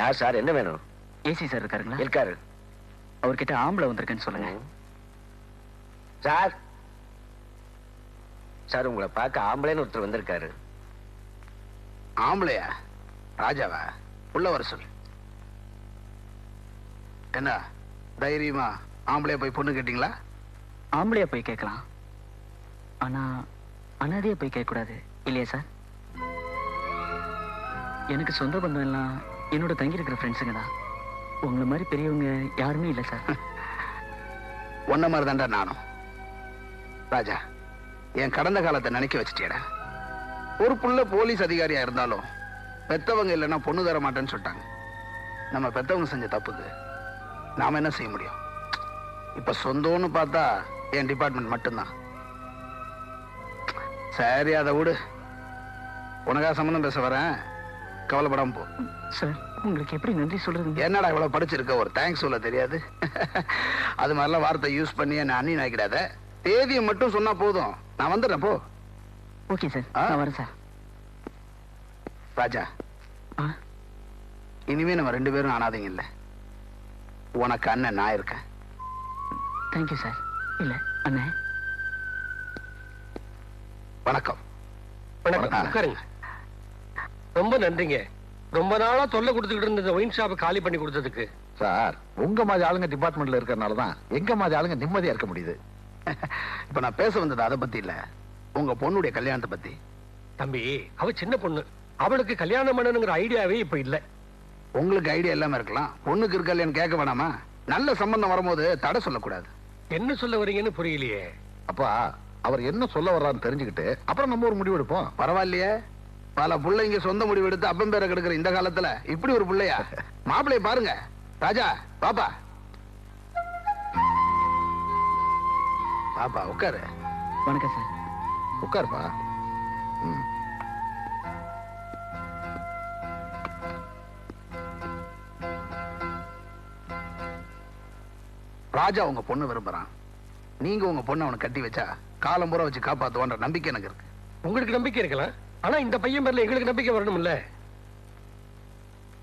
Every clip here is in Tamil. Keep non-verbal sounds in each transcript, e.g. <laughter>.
யார் சார்? என்ன வேணும்? ஏசி சார் இருக்காருங்களா? இருக்காரு. அவர்கிட்ட ஆம்பளை வந்திருக்கேன்னு சொல்லுங்க. சார். சார் உங்களை பார்க்க ஆம்பளைன்னு ஒருத்தர் வந்திருக்காரு. ஆம்பளையா? ராஜாவா? உள்ள வர சொல்லு. என்ன தைரியமா ஆம்பளையா போய் பொண்ணு கேட்டீங்களா? ஆம்பளையா போய் கேட்கலாம். ஆனா அனாதையா போய் கேட்கக்கூடாது. இல்லையா சார்? எனக்கு சொந்த பந்தம் எல்லாம் என்னோட தங்கி இருக்கிற ஃப்ரெண்ட்ஸுங்க தான் உங்களை மாதிரி பெரியவங்க யாருமே இல்லை சார் ஒன்ன <laughs> மாதிரி தான்டா நானும். ராஜா என் கடந்த காலத்தை நினைக்க வச்சுட்டேடா ஒரு புள்ள போலீஸ் அதிகாரியா இருந்தாலும் பெத்தவங்க இல்லைன்னா பொண்ணு தர மாட்டேன்னு சொல்லிட்டாங்க. நம்ம பெத்தவங்க செஞ்ச தப்புக்கு நாம என்ன செய்ய முடியும்? இப்ப சொந்தம்னு பார்த்தா என் டிபார்ட்மெண்ட் மட்டும்தான். சரி அதை விடு. உனக்கா சம்மந்தம் பேச வரேன். கவலைப்படாம போ. சார் உங்களுக்கு எப்படி நன்றி சொல்றது என்னடா இவ்வளவு படிச்சிருக்க? ஒரு தேங்க்ஸ் சொல்ல தெரியாது. அது மாதிரிலாம் வார்த்தை யூஸ் பண்ணி என்ன அண்ணி நினைக்கிடாத தேதியை மட்டும் சொன்னா போதும். நான் வந்துடுறேன் போ. Okay sir? நான் வரேன் சார். ராஜா. இனிமே நம்ம ரெண்டு பேரும் அனாதைங்க இல்ல உனக்கு அண்ணன் நான் இருக்கேன். Thank you sir. இல்லை அண்ணே. வணக்கம். வணக்கம். ரொம்ப நன்றிங்க. ரொம்ப நாளா தொல்லை கொடுத்துக்கிட்டு இருந்த இந்த ஒயின் ஷாப்பை காலி பண்ணி கொடுத்ததுக்கு. சார் உங்க மாதிரி ஆளுங்க டிபார்ட்மெண்ட்ல இருக்கறனால தான் எங்க மாதிரி ஆளுங்க நிம்மதியா இருக்க முடியுது. <laughs> இப்ப நான் பேச வந்தது அதை பத்தி இல்ல. உங்க பொண்ணுடைய கல்யாணத்தை பத்தி. தம்பி அவ சின்ன பொண்ணு. அவளுக்கு கல்யாணம் பண்ணணுங்கிற ஐடியாவே இப்ப இல்ல. உங்களுக்கு ஐடியா இல்லாம இருக்கலாம். பொண்ணுக்கு இருக்கா இல்லையான்னு கேட்க வேணாமா? நல்ல சம்பந்தம் வரும்போது தடை சொல்லக்கூடாது. என்ன சொல்ல வரீங்கன்னு புரியலையே. அப்பா அவர் என்ன சொல்ல வர்றாருன்னு தெரிஞ்சுக்கிட்டு அப்புறம் நம்ம ஒரு முடிவு எடுப்போம். பரவாயில்லையே. பல பிள்ளைங்க சொந்த முடிவு எடுத்து அப்பம் பேரை கெடுக்கிற இந்த காலத்துல. இப்படி ஒரு பிள்ளையா? மாப்பிள்ளைய பாருங்க. ராஜா பாப்பா. பாப்பா உட்காரு. வணக்கம் சார். உட்காருப்பா. ராஜா உங்க பொண்ணு விரும்புறான். நீங்க உங்க பொண்ணை அவனை கட்டி வச்சா காலம் பூரா வச்சு காப்பாத்துவான்ற நம்பிக்கை எனக்கு இருக்கு. உங்களுக்கு நம்பிக்கை இருக்கலாம். ஆனா இந்த பையன் பேர்ல எங்களுக்கு நம்பிக்கை வரணும்ல.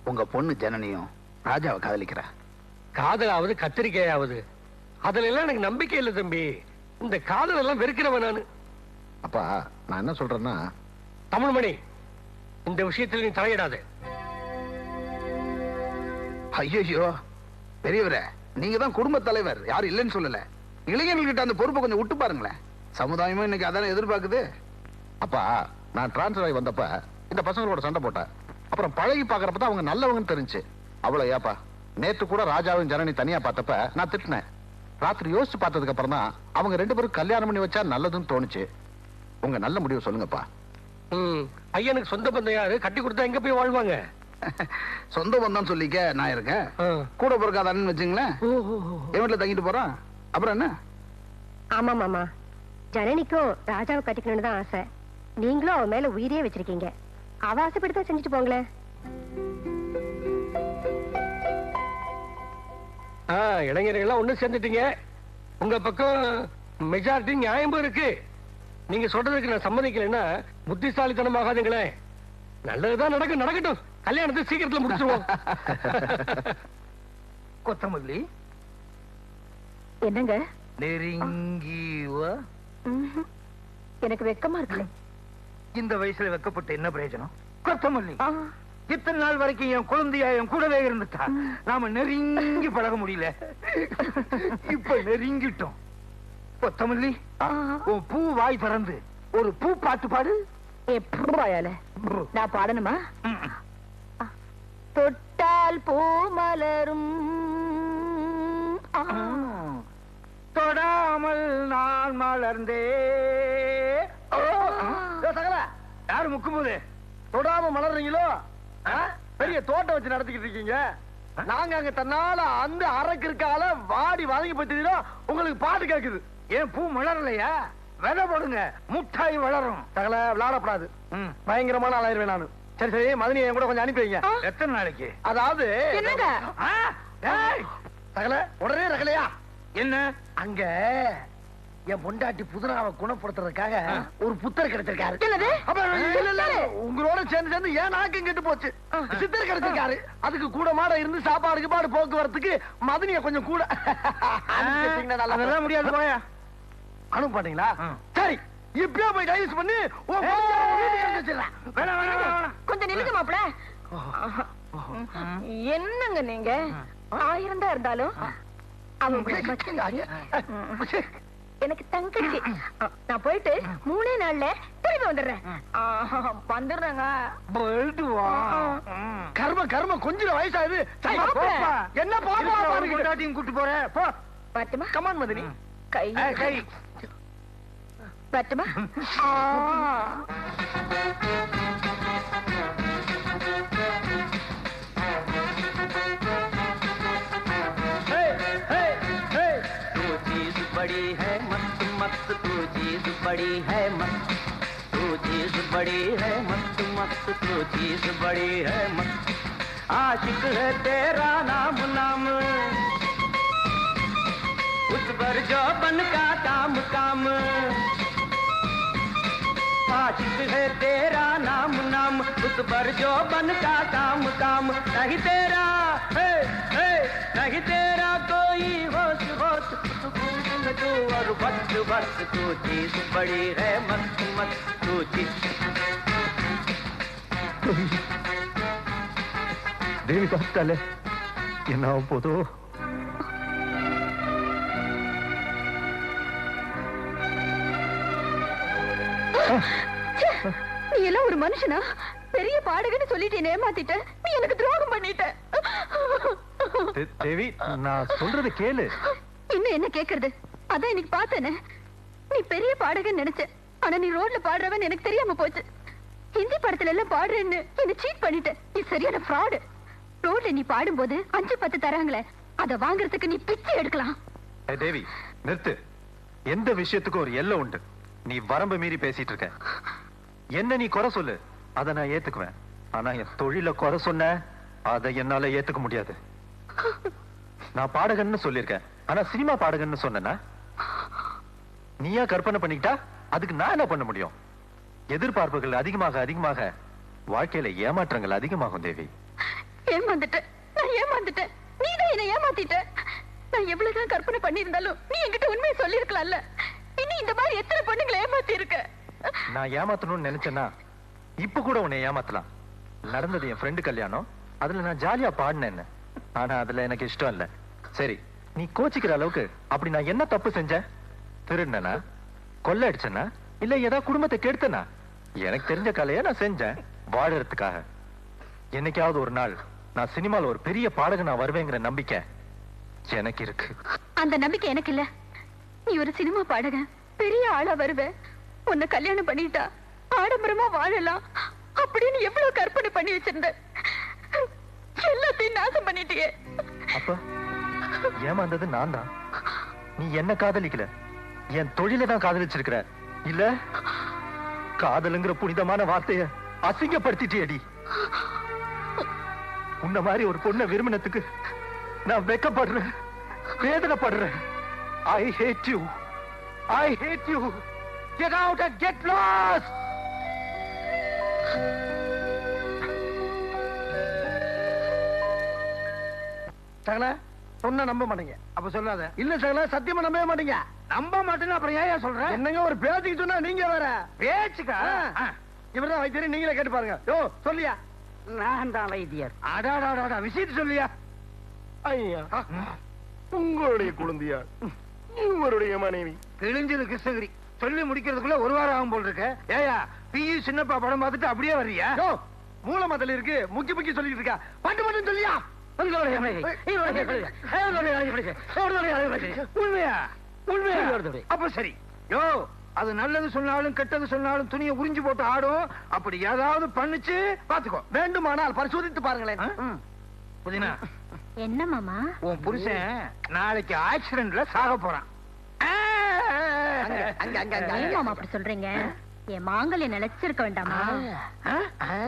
உங்க பொண்ணு ஜனனியும் ராஜாவை காதலிக்கிறா. காதலாவது கத்திரிக்காயாவது. அதுல எல்லாம் எனக்கு நம்பிக்கை இல்லை தம்பி. இந்த காதல் எல்லாம் வெறுக்கிறவன் நானு. அப்பா நான் என்ன சொல்றேன்னா தமிழ்மணி இந்த விஷயத்துல நீ தலையிடாத. ஐயோ பெரியவரே நீங்க தான் குடும்ப தலைவர். யாரும் இல்லைன்னு சொல்லல. இளைஞர்கள்கிட்ட அந்த பொறுப்பை கொஞ்சம் விட்டு பாருங்களேன். சமுதாயமும் இன்னைக்கு அதானே எதிர்பார்க்குது? அப்பா நான் டிரான்ஸ்ஃபர் ஆகி வந்தப்ப இந்த பசங்களோட சண்டை போட்டேன். அப்புறம் பழகி பாக்குறப்ப தான் அவங்க நல்லவங்கன்னு தெரிஞ்சு. அவ்வளவு ஏப்பா. நேத்து கூட ராஜாவும் ஜனனி தனியா பார்த்தப்ப நான் திட்டினேன். ராத்திரி யோசிச்சு பார்த்ததுக்கு அப்புறம் தான் அவங்க ரெண்டு பேரும் கல்யாணம் பண்ணி வச்சா நல்லதுன்னு தோணுச்சு. உங்க நல்ல முடிவு சொல்லுங்கப்பா. ம், பையனுக்கு சொந்த பந்தம் யாரு? கட்டி கொடுத்தா எங்க போய் வாழ்வாங்க? <laughs> சொந்த பந்தம் சொல்லிக்க நான் இருக்கேன். கூட பிறக்காத அண்ணன் வச்சுங்களேன். என் வீட்டுல தங்கிட்டு போறான். அப்புறம் என்ன? ஆமா மாமா. ஜனனிக்கும் ராஜாவை கட்டிக்கணும்னு தான் ஆசை. நீங்களும் அவ மேல உயிரே வச்சிருக்கீங்க. அவ ஆசைப்பட்டு செஞ்சுட்டு போங்களேன். ஆ, இளைஞர்கள் எல்லாம் ஒண்ணு சேர்ந்துட்டீங்க. உங்க பக்கம் மெஜாரிட்டி நியாயமும் இருக்கு. நீங்க சொல்றதுக்கு நான் சம்மதிக்கலைன்னா புத்திசாலித்தனமாகாதுங்களே. நல்லதுதான் நடக்கும் நடக்கட்டும். கல்யாணத்தை சீக்கிரத்துல முடிச்சிருவோம். <laughs> கொத்தமல்லி. என்னங்க? நெருங்கி. எனக்கு வெக்கமா இருக்கு. இந்த வயசுல வெக்கப்பட்டு என்ன பிரயோஜனம்? கொத்தமல்லி. இத்தனை நாள் வரைக்கும் என் குழந்தையா என் கூடவே இருந்துட்டா? நாம நெருங்கி பழக முடியல. இப்ப நெருங்கிட்டோம். கொத்தமல்லி. உன் பூ வாய் திறந்து. ஒரு பூ பாட்டு பாடு. நான் பாடணுமா. தொட்டால் பூ மலரும். தொடாமல் நான் மலர்ந்தே ஓ, இதோ சகல யாரு முக்கும்போது? தொடாம மலர்றீங்களோ? பெரிய தோட்டம் வச்சு நடத்திக்கிட்டு இருக்கீங்க. நாங்க அங்க தன்னால அந்த அரைக்கு இருக்கால வாடி வதங்கி போச்சுதோ உங்களுக்கு பாட்டு கேக்குது. ஏன் பூ மலரலையா? விதை போடுங்க. முட்டாய் வளரும். சகல விளையாடப்படாது. பயங்கரமான ஆளாயிருவேன் நானு. சரி சரி மதனி என் கூட கொஞ்சம் அனுப்பி வைங்க. எத்தனை நாளைக்கு? அதாவது என்னங்க? சகல உடனே ரகலையா. என்ன? அங்க என் பொண்டாட்டி புதுனாவை குணப்படுத்துறதுக்காக ஒரு புத்தர் கிடைச்சிருக்காரு. உங்களோட சேர்ந்து சேர்ந்து ஏன் நாக்கும் கெட்டு போச்சு. சித்தர் கிடைச்சிருக்காரு. அதுக்கு கூட மாட இருந்து சாப்பாடுக்கு பாடு போக்குவரத்துக்கு மதுனிய கொஞ்சம் கூட. அதெல்லாம் முடியாது போயா. அனுப்ப மாட்டீங்களா சரி இப்பயே போய் டைவர்ஸ் பண்ணி கொஞ்சம் நில்லுங்க மாப்பிள. என்னங்க நீங்க? ஆயிரம் தான் இருந்தாலும் அவன். எனக்கு தங்கச்சி. நான் போயிட்டு மூணே நாள்ல திரும்பி வந்துடுறேன். வந்துடுறேங்க. கர்ம கர்ம கொஞ்சம் வயசாகுது. என்ன பொண்டாட்டியும் கூட்டு போற. போ. பட்டுமா கமான் மதினி. கை. கை. பட்டுமா मस्त तू चीज़ बड़ी है मस्त तू चीज़ बड़ी है मस्त मस्त तू चीज़ बड़ी है मस्त। आशिक है तेरा नाम नाम। उस पर जो बन का काम काम आशिक है तेरा नाम नाम। उस पर जो बन का काम काम नहीं तेरा है, है, नहीं तेरा कोई होश होश। तू भूल तू और बस बस तू चीज बड़ी है मस्त मस्त तू चीज தேவி பார்த்தாலே என்ன ஆக போதோ நீ எல்லாம் ஒரு மனுஷனா பெரிய பாடகன்னு சொல்லிட்டு என்னை ஏமாத்திட்ட நீ எனக்கு துரோகம் பண்ணிட்ட தேவி நான் சொல்றது கேளு இன்னும் என்ன கேக்குறது அதான் இன்னைக்கு பார்த்தேனே. நீ பெரிய பாடகன் நினைச்ச. ஆனா நீ ரோட்ல பாடுறவன் எனக்கு தெரியாம போச்சு. ஹிந்தி படத்துல எல்லாம் பாடுறேன்னு என்ன சீட் பண்ணிட்ட. நீ சரியான ஃப்ராடு ரோட்ல நீ பாடும்போது அஞ்சு பத்து தராங்களே. அத வாங்குறதுக்கு நீ பிச்சை எடுக்கலாம். தேவி நிறுத்து. எந்த விஷயத்துக்கும் ஒரு எல்லை உண்டு. நீ வரம்பு மீறி பேசிட்டு இருக்க. என்ன நீ குறை சொல்லு. அதை நான் ஏத்துக்குவேன். ஆனா என் தொழில குறை சொன்ன அதை என்னால ஏத்துக்க முடியாது. நான் பாடகன்னு சொல்லியிருக்கேன். ஆனா சினிமா பாடகன்னு சொன்னா நீயா கற்பனை பண்ணிக்கிட்டா அதுக்கு நான் என்ன பண்ண முடியும்? எதிர்பார்ப்புகள் அதிகமாக அதிகமாக வாழ்க்கையில ஏமாற்றங்கள் அதிகமாகும் தேவி. ஏமாந்துட்டேன் நான் ஏமாந்துட்டேன் நீ தான் என்ன ஏமாத்திட்ட? நான் எவ்வளவுதான் கற்பனை பண்ணியிருந்தாலும் நீ என்கிட்ட உண்மையை சொல்லியிருக்கலாம்ல. இன்னும் இந்த மாதிரி எத்தனை பொண்ணுங்களை ஏமாத்தி இருக்க நான் ஏமாத்தணும்னு நினைச்சேன்னா இப்ப கூட உன்னை ஏமாத்தலாம். நடந்தது என் ஃப்ரெண்டு கல்யாணம். அதுல நான் ஜாலியா பாடினேன் ஆனா அதுல எனக்கு இஷ்டம் இல்ல. சரி நீ கோச்சிக்கிற அளவுக்கு அப்படி நான் என்ன தப்பு செஞ்சேன்? திருடினா? கொள்ள அடிச்சேனா இல்ல ஏதாவது குடும்பத்தை கெடுத்தனா? எனக்கு தெரிஞ்ச கலையை நான் செஞ்சேன் வாழறதுக்காக. என்னைக்காவது ஒரு நாள் நான் சினிமால ஒரு பெரிய பாடகனா வருவேங்கிற நம்பிக்கை எனக்கு இருக்கு. அந்த நம்பிக்கை எனக்கு இல்ல. நீ ஒரு சினிமா பாடகன் பெரிய ஆளா வருவ. உன்னை கல்யாணம் பண்ணிட்டா ஆடம்பரமா வாழலாம். அப்படின்னு எவ்வளவு கற்பனை பண்ணி வச்சிருந்த. எல்லாத்தையும் நாசம் பண்ணிட்டியே. அப்ப ஏமாந்தது நான் தான் நீ என்ன காதலிக்கல? என் தொழிலதான் காதலிச்சிருக்கிற. இல்ல? காதலுங்கிற புனிதமான வார்த்தைய அசிங்கப்படுத்திட்டியடி. உன்ன மாதிரி ஒரு பொண்ணை விரும்பினத்துக்கு நான் வெக்கப்படுறேன். வேதனைப்படுறேன். I hate you I hate you get out and get lost சகல பொண்ணை நம்ப மாட்டீங்க. அப்ப சொல்லாத. இல்ல சகல சத்தியமா நம்பவே மாட்டீங்க. நம்ப மாட்டேன்னு அப்புறம் ஏன் சொல்ற என்னங்க ஒரு பேச்சுக்கு சொன்னா நீங்க வேற பேச்சுக்கா. இவர்தான் வைத்தியர் நீங்களே கேட்டு பாருங்க யோ சொல்லியா நான் தான் வைத்தியர் அடாடாடா விஷயத்தை சொல்லியா ஐயா உங்களுடைய குழந்தையார் இவருடைய மனைவி கிழிஞ்சது கிருஷ்ணகிரி சொல்லி முடிக்கிறதுக்குள்ள ஒரு வாரம் ஆகும் போல் இருக்க ஏயா பியு சின்னப்பா படம் பார்த்துட்டு அப்படியே வர்றியா யோ மூலமதல் இருக்கு முக்கி முக்கி சொல்லிட்டு இருக்கா பட்டு மட்டும் சொல்லியா உண்மையா அப்ப சரி. யோ அது நல்லது சொன்னாலும் கெட்டது சொன்னாலும் துணியை உறிஞ்சு போட்டு ஆடும். அப்படி ஏதாவது பண்ணுச்சு பாத்துக்கோ வேண்டுமானால் பரிசோதித்து பாருங்களேன். புதினா. என்ன மாமா? உன் புருஷன் நாளைக்கு ஆக்சிடென்ட்ல சாக போறான். அங்க, அங்க, அங்க, அங்க, ஏன் அங்க. மாமா அப்படி சொல்றீங்க? என் மாங்கல்ய நிலைச்சிருக்க வேண்டாமா?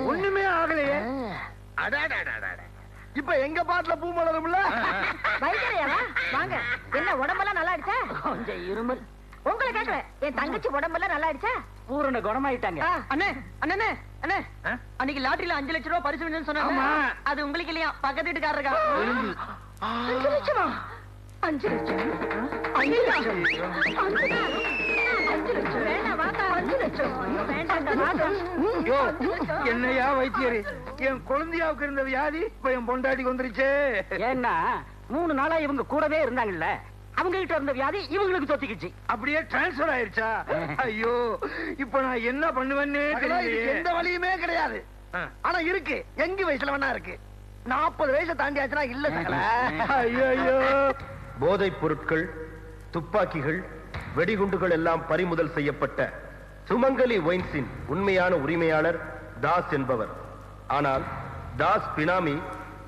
ஒண்ணுமே ஆகலையே. இப்ப எங்க பாட்டுல பூ மலரும்ல? வைத்தியரையாவா வாங்க. என்ன உடம்பெல்லாம் நல்லா அடிச்சா கொஞ்சம் இருமல். உங்களை கேக்குறேன். என் தங்கச்சி உடம்பெல்லாம் நல்லா ஆயிடுச்சா? பூரண குணமாயிட்டாங்க. அண்ணே அண்ணே அண்ணே அன்னைக்கு லாட்டரியில அஞ்சு லட்சம் ரூபாய் பரிசு விழுந்துன்னு சொன்னாங்க. அது உங்களுக்கு இல்லையா? பக்கத்து வீட்டுக்காரருக்கா? அஞ்சு லட்சமா? அஞ்சு லட்சம். அஞ்சு லட்சம். என்னையா வைத்தியரு? என் குழந்தையாவுக்கு இருந்த வியாதி இப்ப என் பொண்டாட்டிக்கு வந்துருச்சே. ஏன்னா மூணு நாளா இவங்க கூடவே இருந்தாங்கல்ல. அவங்க கிட்ட இருந்த வியாதி இவங்களுக்கு தொத்திக்கிச்சு. அப்படியே டிரான்ஸ்பர் ஆயிருச்சா? ஐயோ இப்ப நான் என்ன பண்ணுவேன்னே தெரியல எந்த வழியுமே கிடையாது. ஆனா இருக்கு. எங்க வயசுல வேணா இருக்கு. நாற்பது வயசை தாண்டி ஆச்சுன்னா இல்ல ஐயோ போதைப் பொருட்கள் துப்பாக்கிகள் வெடிகுண்டுகள் எல்லாம் பறிமுதல் செய்யப்பட்ட சுமங்கலி ஒயின்ஸின் உண்மையான உரிமையாளர் தாஸ் என்பவர். ஆனால் தாஸ் பினாமி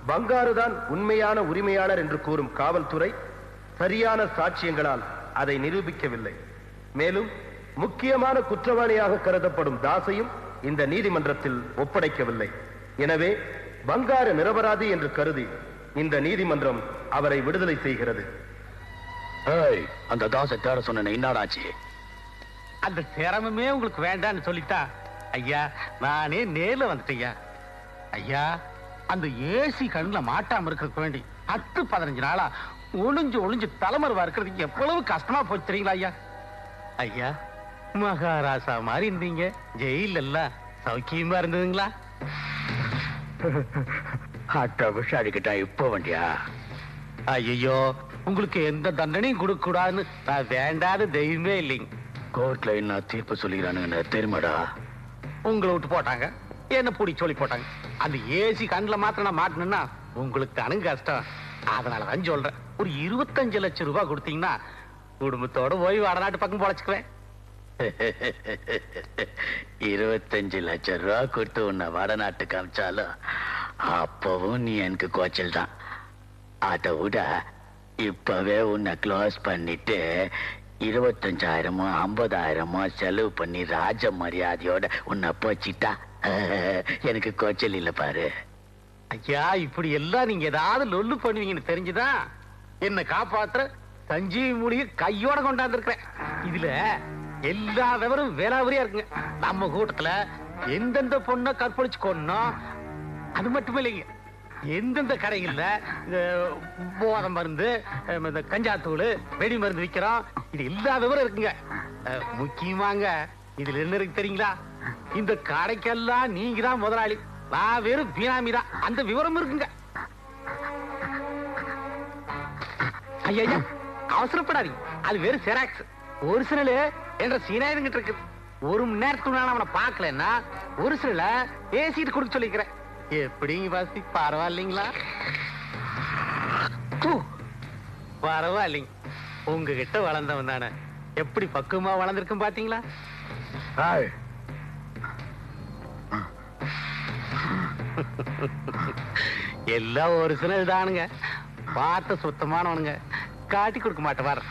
பங்காருதான் உண்மையான உரிமையாளர் என்று கூறும் காவல்துறை சரியான சாட்சியங்களால் அதை நிரூபிக்கவில்லை. மேலும் முக்கியமான குற்றவாளியாக கருதப்படும் தாசையும் இந்த நீதிமன்றத்தில் ஒப்படைக்கவில்லை. எனவே பங்காரு நிரபராதி என்று கருதி இந்த நீதிமன்றம் அவரை விடுதலை செய்கிறது. அந்த தாசை தேட சொன்ன என்னடாச்சு அந்த சிரமமே உங்களுக்கு வேண்டாம்னு சொல்லிட்டா? ஐயா நானே நேர்ல வந்துட்டேயா ஐயா. அந்த ஏசி கண்ணுல மாட்டாம இருக்கிறதுக்கு வேண்டி பத்து பதினஞ்சு நாளா ஒளிஞ்சு ஒளிஞ்சு தலைமறைவா இருக்கிறதுக்கு எவ்வளவு கஷ்டமா போச்சு தெரியுங்களா ஐயா? ஐயா மகாராசா மாதிரி இருந்தீங்க. ஜெயில எல்லாம் சௌக்கியமா இருந்ததுங்களா? அட்ட விசாரிக்கிட்டா இப்ப வண்டியா? ஐயோ உங்களுக்கு எந்த தண்டனையும் கொடுக்க கூடாதுன்னு நான் வேண்டாத தெய்வமே இல்லைங்க. கோர்ட்ல என்ன தீர்ப்பு சொல்லிக்கிறானுங்க தெரியுமாடா? உங்களை விட்டு போட்டாங்க. என்ன பிடி சொல்லி போட்டாங்க. அந்த ஏசி கண்ணில் மாத்திரம் நான் மாட்டினா உங்களுக்கு தானுங்க கஷ்டம். அதனால தான் சொல்றேன். ஒரு இருபத்தஞ்சு லட்சம் ரூபாய் கொடுத்தீங்கன்னா குடும்பத்தோட ஓய்வு வடநாட்டு பக்கம் பொழைச்சுக்குவேன். <laughs> இருபத்தஞ்சு லட்சம் ரூபா கொடுத்து உன்னை வடநாட்டுக்கு அமிச்சாலும் அப்பவும் நீ எனக்கு கோச்சல் தான். அதை விட இப்பவே உன்னை க்ளோஸ் பண்ணிட்டு இருபத்தஞ்சாயிரமோ ஐம்பதாயிரமோ செலவு பண்ணி ராஜ மரியாதையோட உன்னை போச்சிட்டா? <laughs> எனக்கு கோச்சல் இல்லை பாரு. ஐயா இப்படி எல்லாம் நீங்க ஏதாவது லொல்லு பண்ணுவீங்கன்னு தெரிஞ்சுதான் என்ன காப்பாத்துற சஞ்சீவி மூலிகை கையோட கொண்டாந்துருக்கிறேன். இதுல எல்லா விவரம் வேளாவரியா இருக்குங்க. நம்ம கூட்டத்துல எந்தெந்த பொண்ணை கற்பழிச்சு கொண்டோம் அது மட்டும் இல்லைங்க. எந்தெந்த கடைகள்ல போதம் மருந்து இந்த கஞ்சாத்தூள் வெடி மருந்து விற்கிறோம் இது எல்லா விவரம் இருக்குங்க. முக்கியமாங்க இதுல என்ன இருக்கு தெரியுங்களா? இந்த கடைக்கெல்லாம் நீங்க தான் முதலாளி. நான் வெறும் பினாமி தான். அந்த விவரம் இருக்குங்க. ஐயா அவசரப்படாதீங்க. அது வெறும் செராக்ஸ் ஒரு என்ற சீனாயுதங்கிட்ட இருக்கு. ஒரு மணி நேரத்துக்கு நான் அவனை பார்க்கலன்னா ஒரு பேசிட்டு கொடுக்க சொல்லிக்கிறேன். எப்படிங்க வாசி பரவாயில்லைங்களா பரவாயில்லைங்க உங்ககிட்ட வளர்ந்தவன் தானே எப்படி பக்குவமா வளர்ந்துருக்கும் பாத்தீங்களா எல்லாம் ஒரு சிலர் தானுங்க பார்த்து சுத்தமானவனுங்க காட்டி கொடுக்க மாட்டேன் வர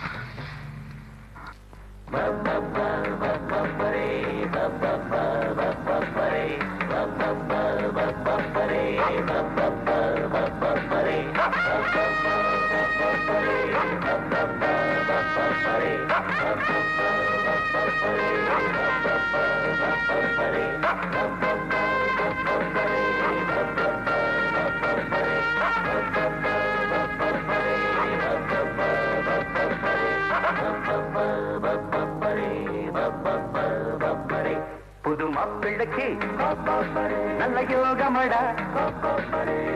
புது மாப்பிள்ளைக்கு நல்ல யோகமடா.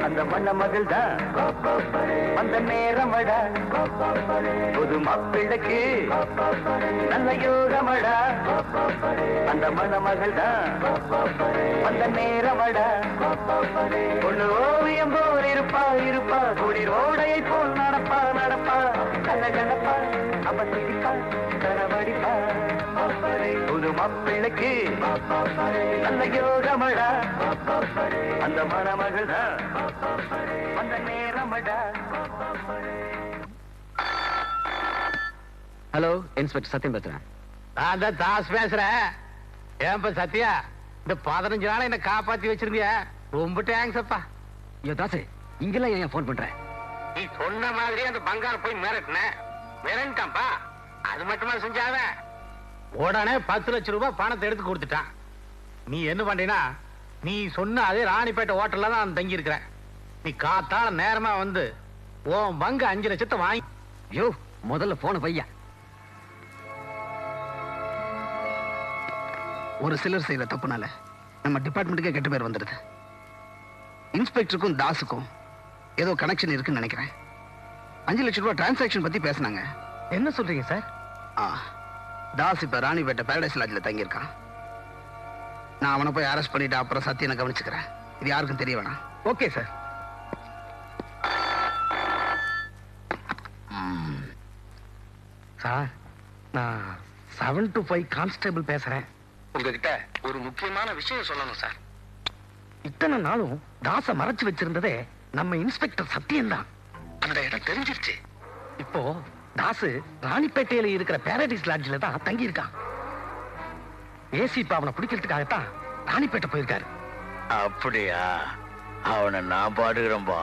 அந்த மண்ண மகள் தான் அந்த நேரம் நேரமடா புது மாப்பிள்ளைக்கு நல்ல யோகம் யோகமடா அந்த மண மகள் தான் அந்த நேரம் நேரமடா பொண்ணு ஓவியம் போல் இருப்பா இருப்பா. குளிர் ஓடையை போல் நடப்பா நடப்பா. கண்ண கணப்பா அவ சிரிப்பா கரவடிப்பா புது மாப்பிள்ளைக்கு நல்ல யோகமடா அந்த மணமகள் தான் அந்த நேரமடா. ஹலோ இன்ஸ்பெக்டர் சத்யம் பேசுறேன். நான் தான் தாஸ் பேசுறேன். ஏன்பா சத்யா? இந்த பதினஞ்சு நாள் என்ன காப்பாத்தி வச்சிருந்திய ரொம்ப தேங்க்ஸ் அப்பா. ஐயோ தாசு இங்கெல்லாம் ஏன் ஃபோன் பண்றேன் நீ சொன்ன மாதிரி அந்த பங்கார போய் மிரட்டின. மிரண்டாம்பா அது மட்டுமா செஞ்சாவ உடனே பத்து லட்சம் ரூபாய் பணத்தை எடுத்து கொடுத்துட்டான். நீ என்ன பண்றீனா நீ சொன்ன அதே ராணிப்பேட்டை ஹோட்டல்ல தான் நான் தங்கி இருக்கிறேன் நீ காத்தால நேரமா வந்து உன் பங்கு அஞ்சு லட்சத்தை வாங்கி ஐயோ முதல்ல போன பையன் ஒரு சிலர் செய்யற தப்புனால நம்ம டிபார்ட்மெண்ட்டுக்கே கெட்ட பேர் வந்துடுது. இன்ஸ்பெக்டருக்கும் தாஸுக்கும் ஏதோ கனெக்ஷன் இருக்குன்னு நினைக்கிறேன். அஞ்சு லட்சம் ரூபாய் டிரான்சாக்ஷன் பத்தி பேசுனாங்க. என்ன சொல்றீங்க சார் ஆ தாஸ் இப்ப ராணிப்பேட்டை பேரடைஸ் லாட்ஜில் தங்கியிருக்கான். நான் அவனை போய் அரெஸ்ட் பண்ணிட்டு அப்புறம் சத்தியனை கவனிச்சுக்கிறேன். இது யாருக்கும் தெரிய வேணாம். ஓகே சார் சார் நான் செவன் டு ஃபைவ் கான்ஸ்டபிள் பேசுறேன். உங்ககிட்ட ஒரு முக்கியமான விஷயம் சொல்லணும் சார் இத்தனை நாளும் தாச மறைச்சு வச்சிருந்ததே நம்ம இன்ஸ்பெக்டர் சத்தியம்தான் அந்த இடம் தெரிஞ்சிருச்சு. இப்போ தாசு ராணிப்பேட்டையில இருக்கிற பேரடைஸ் லாட்ஜில தான் தங்கி இருக்கான் ஏசி இப்ப அவனை பிடிக்கிறதுக்காகத்தான் ராணிப்பேட்டை போயிருக்காரு. அப்படியா? அவனை நான் பாடுகிறேன்பா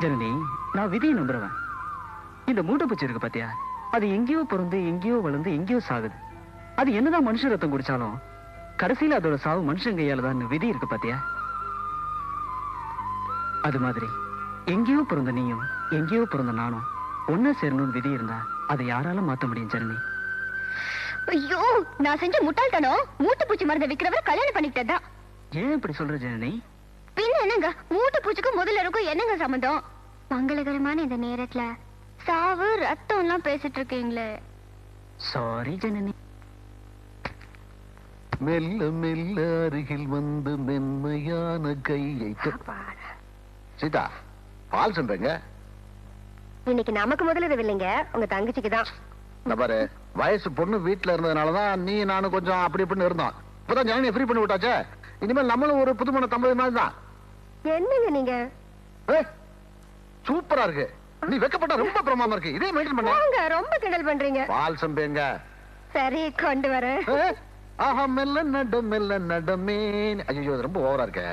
ஜனனி நான் விதியை நம்புறவன். இந்த மூட்டை பூச்சி இருக்கு பாத்தியா? அது எங்கேயோ பிறந்து எங்கேயோ வளர்ந்து எங்கேயோ சாகுது. அது என்னதான் மனுஷ ரத்தம் குடிச்சாலும் கடைசியில அதோட சாவு மனுஷன் கையால தான் விதி இருக்கு பாத்தியா? அது மாதிரி எங்கேயோ பிறந்த நீயும் எங்கேயோ பிறந்த நானும் ஒன்னா சேரணும்னு விதி இருந்தா அதை யாரால மாத்த முடியும் ஜனனி? ஐயோ நான் செஞ்ச முட்டாள்தனம் மூட்டை பூச்சி மருந்தை விக்கிறவர் கல்யாணம் பண்ணிக்கிட்டதா ஏன் இப்படி சொல்ற ஜனனி? பின்ன என்னங்க? மூட்டை பூச்சிக்கும் முதல்ல இருக்கும் என்னங்க சம்மந்தம் மங்களகரமான இந்த நேரத்துல சாவு ரத்தம் எல்லாம் பேசிட்டு இருக்கீங்களே சாரி ஜனனி. மெல்ல மெல்ல அருகில் வந்து மென்மையான கையை சீதா பால் செம்பேங்க இன்னைக்கு நமக்கு முதல்ல இல்லைங்க உங்க தங்கச்சிக்கு தான். பாரு வயசு பொண்ணு வீட்டுல இருந்ததுனாலதான் நீ நானும் கொஞ்சம் அப்படி இப்படின்னு இருந்தோம். இப்பதான் ஜனனியை ஃப்ரீ பண்ணி விட்டாச்சே. இனிமேல் நம்மளும் ஒரு புதுமண தம்பதி மாதிரி தான். என்னங்க நீங்க? சூப்பரா இருக்கு. நீ வெக்கப்பட்டா ரொம்ப பிரமாதமா இருக்கு. இதே மெயின்டைன் பண்ண. ரொம்ப கிண்டல் பண்றீங்க. பால் செம்பேங்க. சரி கொண்டு வரேன். ஆஹா மெல்ல நட மெல்ல நடமே ஐயோ ரொம்ப ஓவரா இருக்கே.